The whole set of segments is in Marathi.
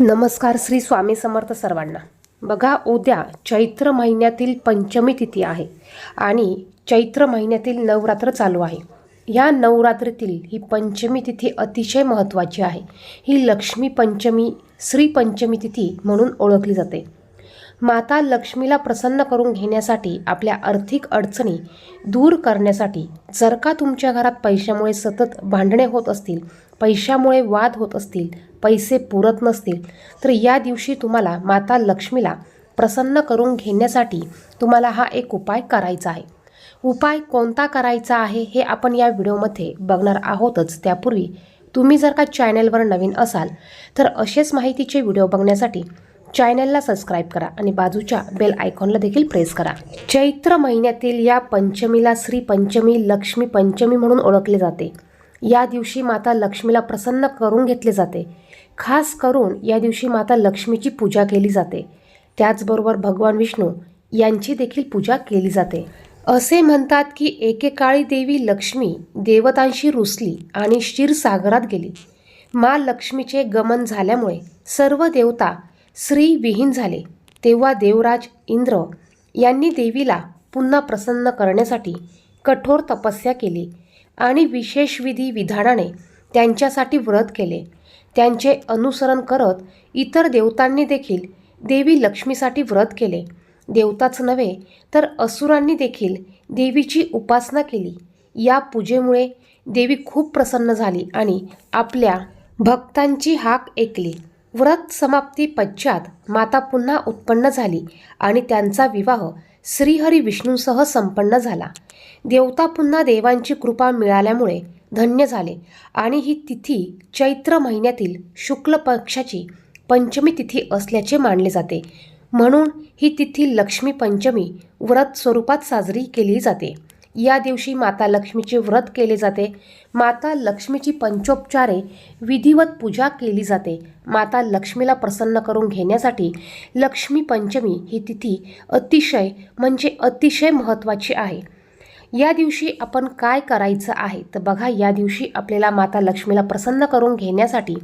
नमस्कार श्री स्वामी समर्थ सर्वांना. बघा उद्या चैत्र महिन्यातील पंचमी तिथी आहे आणि चैत्र महिन्यातील नवरात्र चालू आहे. या नवरात्रीतील ही पंचमी तिथी अतिशय महत्त्वाची आहे. ही लक्ष्मी पंचमी श्री पंचमी तिथी म्हणून ओळखली जाते. माता लक्ष्मीला प्रसन्न करून घेण्यासाठी आपल्या आर्थिक अडचणी दूर करण्यासाठी जर का तुमच्या घरात पैशामुळे सतत भांडणे होत असतील पैशामुळे वाद होत असतील पैसे पुरत नसतील तर या दिवशी तुम्हाला माता लक्ष्मीला प्रसन्न करून घेण्यासाठी तुम्हाला हा एक उपाय करायचा आहे. उपाय कोणता करायचा आहे हे आपण या व्हिडिओमध्ये बघणार आहोतच. त्यापूर्वी तुम्ही जर का चॅनलवर नवीन असाल तर असेच माहितीचे व्हिडिओ बघण्यासाठी चॅनलला सबस्क्राईब करा आणि बाजूच्या बेल आयकॉनला देखील प्रेस करा. चैत्र महिन्यातील या पंचमीला श्री पंचमी लक्ष्मी पंचमी म्हणून ओळखले जाते. या दिवशी माता लक्ष्मीला प्रसन्न करून घेतले जाते. खास करून या दिवशी माता लक्ष्मीची पूजा केली जाते. त्याचबरोबर भगवान विष्णू यांची देखील पूजा केली जाते. असे म्हणतात की एकेकाळी देवी लक्ष्मी देवतांशी रुसली आणि क्षीरसागरात गेली. मा लक्ष्मीचे गमन झाल्यामुळे सर्व देवता श्री विहीन झाले तेव्हा देवराज इंद्र यांनी देवीला पुन्हा प्रसन्न करण्यासाठी कठोर तपस्या केली आणि विशेष विधी विधानाने त्यांच्यासाठी व्रत केले. त्यांचे अनुसरण करत इतर देवतांनी देखील देवी लक्ष्मीसाठी व्रत केले. देवताच नव्हे तर असुरांनी देखील देवीची उपासना केली. या पूजेमुळे देवी खूप प्रसन्न झाली आणि आपल्या भक्तांची हाक ऐकली. व्रत समाप्ती पश्चात माता पुन्हा उत्पन्न झाली आणि त्यांचा विवाह श्रीहरी विष्णूसह संपन्न झाला. देवता पुन्हा देवांची कृपा मिळाल्यामुळे धन्य झाले आणि ही तिथी चैत्र महिन्यातील शुक्ल पक्षाची पंचमी तिथी असल्याचे मानले जाते. म्हणून ही तिथी लक्ष्मी पंचमी व्रत स्वरूपात साजरी केली जाते. या दिवशी माता लक्ष्मीचे व्रत केले जाते. माता लक्ष्मीची पंचोपचारे विधिवत पूजा केली जाते. माता लक्ष्मीला प्रसन्न करून घेण्यासाठी लक्ष्मी पंचमी ही तिथी अतिशय म्हणजे अतिशय महत्त्वाची आहे. या दिवशी आपण काय करायचं आहे? तर बघा या दिवशी आपल्याला माता लक्ष्मीला प्रसन्न करून घेण्यासाठी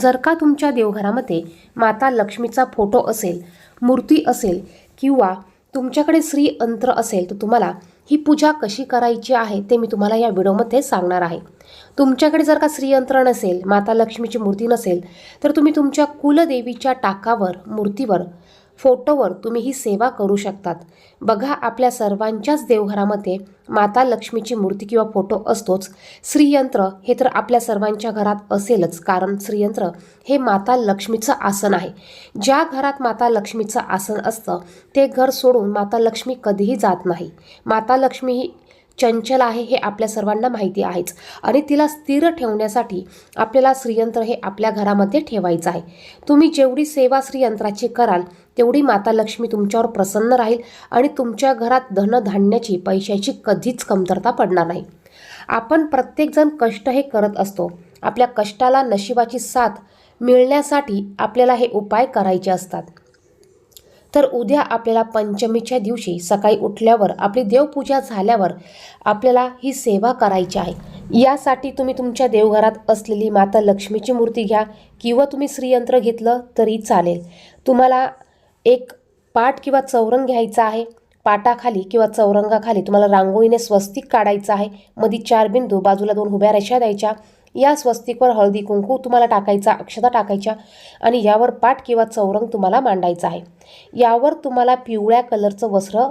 जर का तुमच्या देवघरामध्ये माता लक्ष्मीचा फोटो असेल मूर्ती असेल किंवा तुमच्याकडे श्रीयंत्र असेल तर तुम्हाला ही पूजा कशी करायची आहे ते मी तुम्हाला या व्हिडिओमध्ये सांगणार आहे. तुमच्याकडे जर का श्रीयंत्र नसेल माता लक्ष्मीची मूर्ती नसेल तर तुम्ही तुमच्या कुलदेवीच्या टाकावर मूर्तीवर फोटोवर तुम्ही ही सेवा करू शकतात. बघा आपल्या सर्वांच्याच देवघरामध्ये माता लक्ष्मीची मूर्ती किंवा फोटो असतोच. श्रीयंत्र हे तर आपल्या सर्वांच्या घरात असेलच कारण श्रीयंत्र हे माता लक्ष्मीचं आसन आहे. ज्या घरात माता लक्ष्मीचं आसन असतं ते घर सोडून माता लक्ष्मी कधीही जात नाही. माता लक्ष्मी ही चंचल आहे हे आपल्या सर्वांना माहिती आहेच. आणि तिला स्थिर ठेवण्यासाठी आपल्याला श्रीयंत्र हे आपल्या घरामध्ये ठेवायचं आहे. तुम्ही जेवढी सेवा श्रीयंत्राची कराल तेवढी माता लक्ष्मी तुमच्यावर प्रसन्न राहील आणि तुमच्या घरात धनधान्याची पैशाची कधीच कमतरता पडणार नाही. आपण प्रत्येकजण कष्ट हे करत असतो. आपल्या कष्टाला नशिबाची साथ मिळण्यासाठी आपल्याला हे उपाय करायचे असतात. तर उद्या आपल्याला पंचमीच्या दिवशी सकाळी उठल्यावर आपली देवपूजा झाल्यावर आपल्याला ही सेवा करायची आहे. यासाठी तुम्ही तुमच्या देवघरात असलेली माता लक्ष्मीची मूर्ती घ्या किंवा तुम्ही श्रीयंत्र घेतलं तरी चालेल. तुम्हाला एक पाट किंवा चौरंग घ्यायचा आहे पाटाखाली किंवा चौरंगाखाली तुम्हाला रांगोळीने स्वस्तिक काढायचं आहे मधी चार बिंदू बाजूला दोन उभ्या रेषा द्यायच्या या स्वस्तिकवर हळदी कुंकू तुम्हाला टाकायचा अक्षता टाकायच्या आणि यावर पाट किंवा चौरंग तुम्हाला मांडायचा आहे. यावर तुम्हाला पिवळ्या कलरचं वस्त्र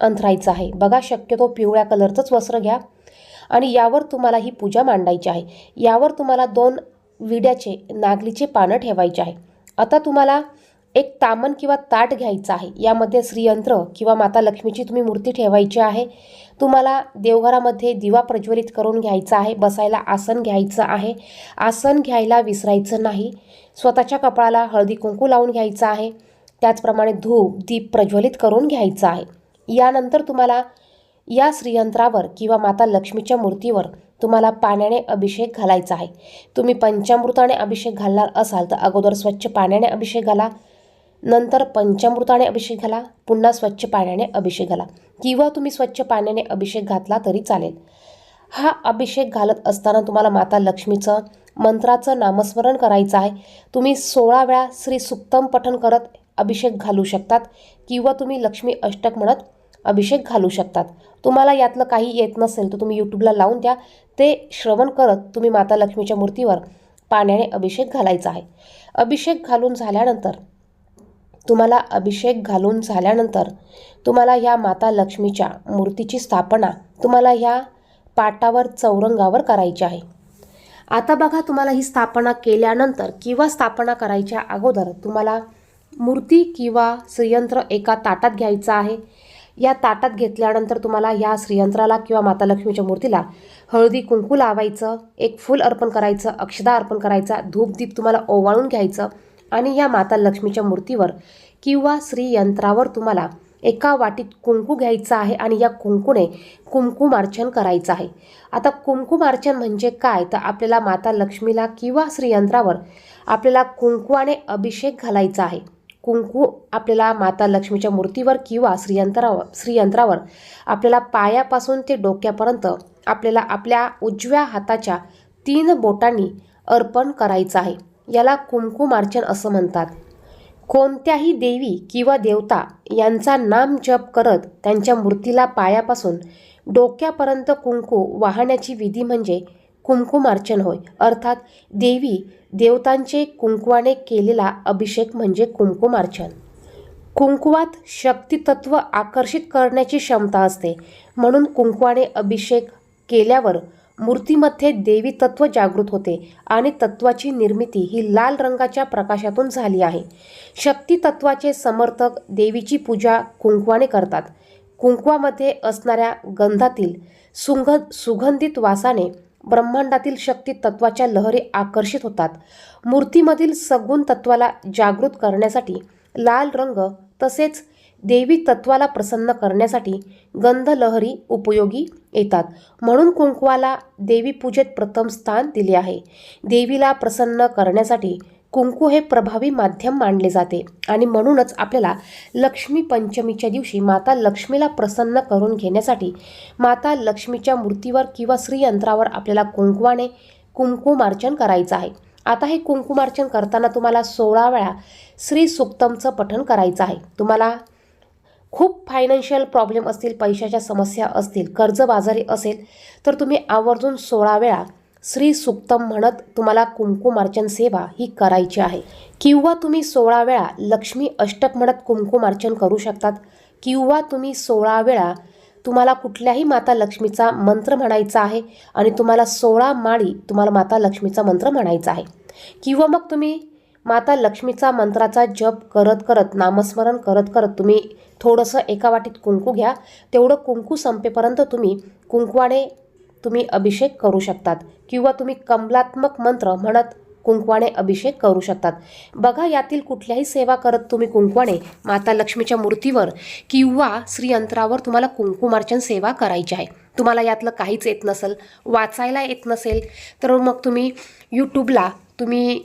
अंथरायचं आहे. बघा शक्यतो पिवळ्या कलरचंच वस्त्र घ्या आणि यावर तुम्हाला ही पूजा मांडायची आहे. यावर तुम्हाला दोन विड्याचे नागलीचे पानं ठेवायचे आहे. आता तुम्हाला एक तामन किंवा ताट घ्यायचं आहे. यामध्ये श्रीयंत्र किंवा माता लक्ष्मीची तुम्ही मूर्ती ठेवायची आहे. तुम्हाला देवघरामध्ये दिवा प्रज्वलित करून घ्यायचा आहे. बसायला आसन घ्यायचं आहे. आसन घ्यायला विसरायचं नाही. स्वतःच्या कपाळाला हळदी कुंकू लावून घ्यायचं आहे. त्याचप्रमाणे धूप दीप प्रज्वलित करून घ्यायचं आहे. यानंतर तुम्हाला या श्रीयंत्रावर किंवा माता लक्ष्मीच्या मूर्तीवर तुम्हाला पाण्याने अभिषेक घालायचा आहे. तुम्ही पंचामृताने अभिषेक घालणार असाल तर अगोदर स्वच्छ पाण्याने अभिषेक घाला. नंतर पंचामृताने अभिषेक घाला पुन्हा स्वच्छ पाण्याने अभिषेक घाला किंवा तुम्ही स्वच्छ पाण्याने अभिषेक घातला तरी चालेल. हा अभिषेक घालत असताना तुम्हाला माता लक्ष्मीचं मंत्राचं नामस्मरण करायचं आहे. तुम्ही सोळा वेळा श्री सुक्तम पठण करत अभिषेक घालू शकतात किंवा तुम्ही लक्ष्मी अष्टक म्हणत अभिषेक घालू शकतात. तुम्हाला यातलं काही येत नसेल तर तुम्ही यूट्यूबला लावून द्या. ते श्रवण करत तुम्ही माता लक्ष्मीच्या मूर्तीवर पाण्याने अभिषेक घालायचा आहे. अभिषेक घालून झाल्यानंतर तुम्हाला अभिषेक घालून झाल्यानंतर तुम्हाला ह्या माता लक्ष्मीच्या मूर्तीची स्थापना तुम्हाला ह्या पाटावर चौरंगावर करायची आहे. आता बघा तुम्हाला ही स्थापना केल्यानंतर किंवा स्थापना करायच्या अगोदर तुम्हाला मूर्ती किंवा श्रीयंत्र एका ताटात घ्यायचं आहे. या ताटात घेतल्यानंतर तुम्हाला या श्रीयंत्राला किंवा माता लक्ष्मीच्या मूर्तीला हळदी कुंकू लावायचं एक फूल अर्पण करायचं अक्षदा अर्पण करायचा धूपदीप तुम्हाला ओवाळून घ्यायचं आणि या माता लक्ष्मीच्या मूर्तीवर किंवा श्रीयंत्रावर तुम्हाला एका वाटीत कुंकू घ्यायचं आहे आणि या कुंकूने कुंकुमार्चन करायचं आहे. आता कुंकुमार्चन म्हणजे काय? तर आपल्याला माता लक्ष्मीला किंवा श्रीयंत्रावर आपल्याला कुंकवाने अभिषेक घालायचा आहे. कुंकू आपल्याला माता लक्ष्मीच्या मूर्तीवर किंवा श्रीयंत्रावर श्रीयंत्रावर आपल्याला पायापासून ते डोक्यापर्यंत आपल्याला आपल्या उजव्या हाताच्या तीन बोटांनी अर्पण करायचं आहे. याला कुंकुमार्चन असं म्हणतात. कोणत्याही देवी किंवा देवता यांचा नाम जप करत त्यांच्या मूर्तीला पायापासून डोक्यापर्यंत कुंकू वाहण्याची विधी म्हणजे कुंकुमार्चन होय. अर्थात देवी देवतांचे कुंकुवाने केलेला अभिषेक म्हणजे कुंकुमार्चन कुंकुवात शक्तितत्व आकर्षित करण्याची क्षमता असते. म्हणून कुंकुवाने अभिषेक केल्यावर मूर्तीमध्ये देवी तत्व जागृत होते आणि तत्वाची निर्मिती ही लाल रंगाच्या प्रकाशातून झाली आहे. शक्ती तत्वाचे समर्थक देवीची पूजा कुंकवाने करतात. कुंकवामध्ये असणाऱ्या गंधातील सुंग सुगंधित वासाने ब्रह्मांडातील शक्ती तत्वाच्या लहरी आकर्षित होतात. मूर्तीमधील सगुण तत्वाला जागृत करण्यासाठी लाल रंग तसेच देवी तत्वाला प्रसन्न करण्यासाठी गंधलहरी उपयोगी येतात. म्हणून कुंकवाला देवी पूजेत प्रथम स्थान दिले आहे. देवीला प्रसन्न करण्यासाठी कुंकू हे प्रभावी माध्यम मानले जाते आणि म्हणूनच आपल्याला लक्ष्मी पंचमीच्या दिवशी माता लक्ष्मीला प्रसन्न करून घेण्यासाठी माता लक्ष्मीच्या मूर्तीवर किंवा श्रीयंत्रावर आपल्याला कुंकवाने कुंकुमार्चन करायचं आहे. आता हे कुंकुमार्चन करताना तुम्हाला सोळा वेळा श्री सुक्तमचं पठण करायचं आहे. तुम्हाला खूप फायनान्शियल प्रॉब्लेम असतील पैशाच्या समस्या असतील कर्जबाजारी असेल तर तुम्ही आवर्जून सोळा वेळा श्री सुक्तम म्हणत तुम्हाला कुंकुमार्चन सेवा ही करायची आहे. किंवा तुम्ही सोळा वेळा लक्ष्मी अष्टक म्हणत कुंकुमार्चन करू शकतात. किंवा तुम्ही सोळा वेळा तुम्हाला कुठल्याही माता लक्ष्मीचा मंत्र म्हणायचा आहे आणि तुम्हाला सोळा माळी तुम्हाला माता लक्ष्मीचा मंत्र म्हणायचा आहे. किंवा मग तुम्ही माता लक्ष्मीचा मंत्राचा जप करत करत नामस्मरण करत करत तुम्ही थोडंसं एका वाटीत कुंकू घ्या. तेवढं कुंकू संपेपर्यंत तुम्ही कुंकवाने तुम्ही अभिषेक करू शकतात. किंवा तुम्ही कमलात्मक मंत्र म्हणत कुंकवाने अभिषेक करू शकतात. बघा यातील कुठल्याही सेवा करत तुम्ही कुंकवाने माता लक्ष्मीच्या मूर्तीवर किंवा श्रीयंत्रावर तुम्हाला कुंकुमार्चन सेवा करायची आहे. तुम्हाला यातलं काहीच येत नसेल वाचायला येत नसेल तर मग तुम्ही यूट्यूबला तुम्ही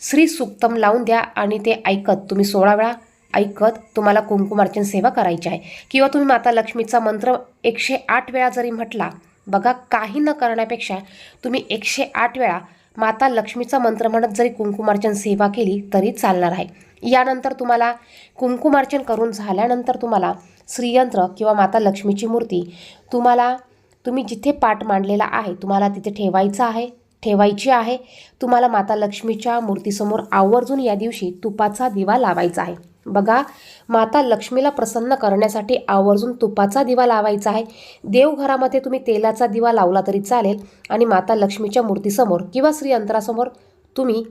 श्री सुक्तम लावून द्या आणि ते ऐकत तुम्ही सोळा वेळा ऐकत तुम्हाला कुंकुमार्चन सेवा करायची आहे. किंवा तुम्ही माता लक्ष्मीचा मंत्र एकशे आठ वेळा जरी म्हटला बघा काही न करण्यापेक्षा तुम्ही एकशे आठ वेळा माता लक्ष्मीचा मंत्र म्हणत जरी कुंकुमार्चन सेवा केली तरी चालणार आहे. यानंतर तुम्हाला कुंकुमार्चन करून झाल्यानंतर तुम्हाला श्रीयंत्र किंवा माता लक्ष्मीची मूर्ती तुम्हाला तुम्ही जिथे पाठ मांडलेला आहे तुम्हाला तिथे ठेवायचं आहे. ठेवायची आहे. तुम्हाला माता लक्ष्मीच्या मूर्तीसमोर आवर्जून या दिवशी तुपाचा दिवा लावायचा आहे. बघा माता लक्ष्मीला प्रसन्न करण्यासाठी आवर्जून तुपाचा दिवा लावायचा आहे. देवघरामध्ये तुम्ही तेलाचा दिवा लावला तरी चालेल आणि माता लक्ष्मीच्या मूर्तीसमोर किंवा श्रीयंत्रासमोर तुम्ही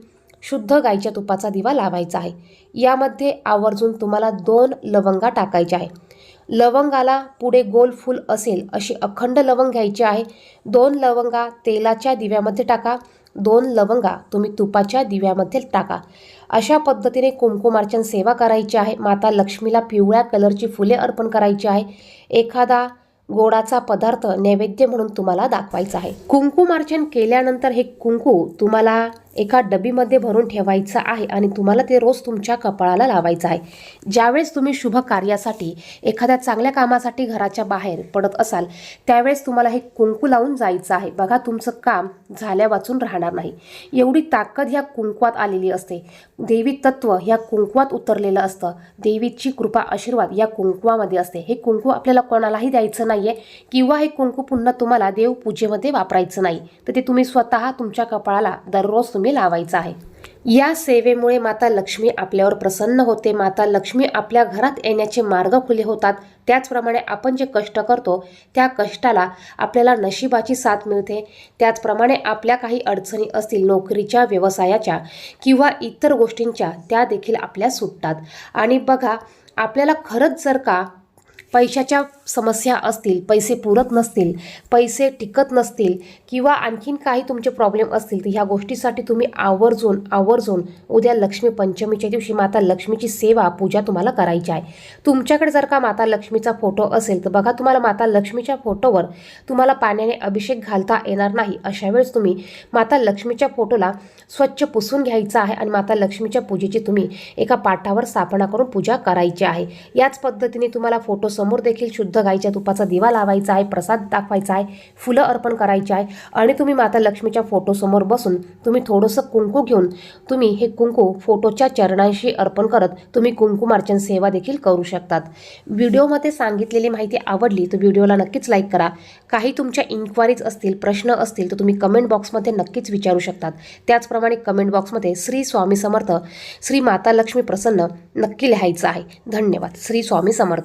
शुद्ध गाईच्या तुपाचा दिवा लावायचा आहे. यामध्ये आवर्जून तुम्हाला दोन लवंगा टाकायच्या आहे. लवंगाला पुढे गोल फूल असेल अशी अखंड लवंग घ्यायची आहे. दोन लवंगा तेलाच्या दिव्यामध्ये टाका. दोन लवंगा तुम्ही तुपाच्या दिव्यामध्ये टाका. अशा पद्धतीने कुंकुमार्चन सेवा करायची आहे. माता लक्ष्मीला पिवळ्या कलरची फुले अर्पण करायची आहे. एखादा गोडाचा पदार्थ नैवेद्य म्हणून तुम्हाला दाखवायचा आहे. कुंकुमार्चन केल्यानंतर हे कुंकू तुम्हाला एका डबीमध्ये भरून ठेवायचं आहे आणि तुम्हाला ते रोज तुमच्या कपाळाला लावायचं आहे. ज्यावेळेस तुम्ही शुभ कार्यासाठी एखाद्या चांगल्या कामासाठी घराच्या बाहेर पडत असाल त्यावेळेस तुम्हाला हे कुंकू लावून जायचं आहे. बघा तुमचं काम झाल्या वाचून राहणार नाही. एवढी ताकद ह्या कुंकवात आलेली असते. देवी तत्व ह्या कुंकवात उतरलेलं असतं. देवीची कृपा आशीर्वाद या कुंकवामध्ये असते. हे कुंकू आपल्याला कोणालाही द्यायचं नाहीये किंवा हे कुंकू पुन्हा तुम्हाला देवपूजेमध्ये वापरायचं नाही. तर ते तुम्ही स्वतः तुमच्या कपाळाला दररोज तुम्ही लावायचा आहे. या सेवेमुळे माता लक्ष्मी आपल्यावर प्रसन्न होते. माता लक्ष्मी आपल्या घरात येण्याचे मार्ग खुले होतात. त्याचप्रमाणे आपण जे कष्ट करतो त्या कष्टाला आपल्याला नशिबाची साथ मिळते. त्याचप्रमाणे आपल्या काही अडचणी असतील नोकरीच्या व्यवसायाच्या किंवा इतर गोष्टींच्या त्या देखील आपल्या सुटतात. आणि बघा आपल्याला खरंच जर का पैशाच्या समस्या असतील पैसे पुरत नसतील पैसे टिकत नसतील किंवा आणखीन काही तुमचे प्रॉब्लेम असतील तर ह्या गोष्टीसाठी तुम्ही आवर्जून आवर्जून उद्या लक्ष्मी पंचमीच्या दिवशी माता लक्ष्मीची सेवा पूजा तुम्हाला करायची आहे. तुमच्याकडे जर का माता लक्ष्मीचा फोटो असेल तर बघा तुम्हाला माता लक्ष्मीच्या फोटोवर तुम्हाला पाण्याने अभिषेक घालता येणार नाही. अशा वेळेस तुम्ही माता लक्ष्मीच्या फोटोला स्वच्छ पुसून घ्यायचा आहे आणि माता लक्ष्मीच्या पूजेची तुम्ही एका पाठावर स्थापना करून पूजा करायची आहे. याच पद्धतीने तुम्हाला फोटो समोर देखील शुद्ध गाईच्या तुपाचा दिवा लावायचा आहे प्रसाद दाखवायचा आहे फुलं अर्पण करायची आहे आणि तुम्ही माता लक्ष्मीच्या फोटोसमोर बसून तुम्ही थोडंसं कुंकू घेऊन तुम्ही हे कुंकू फोटोच्या चरणांशी अर्पण करत तुम्ही कुंकुमार्चन सेवा देखील करू शकतात. व्हिडिओमध्ये सांगितलेली माहिती आवडली तर व्हिडिओला नक्कीच लाईक करा. काही तुमच्या इन्क्वायरीज असतील प्रश्न असतील तर तुम्ही कमेंट बॉक्समध्ये नक्कीच विचारू शकतात. त्याचप्रमाणे कमेंट बॉक्समध्ये श्री स्वामी समर्थ श्री माता लक्ष्मी प्रसन्न नक्की लिहायचं आहे. धन्यवाद. श्री स्वामी समर्थ.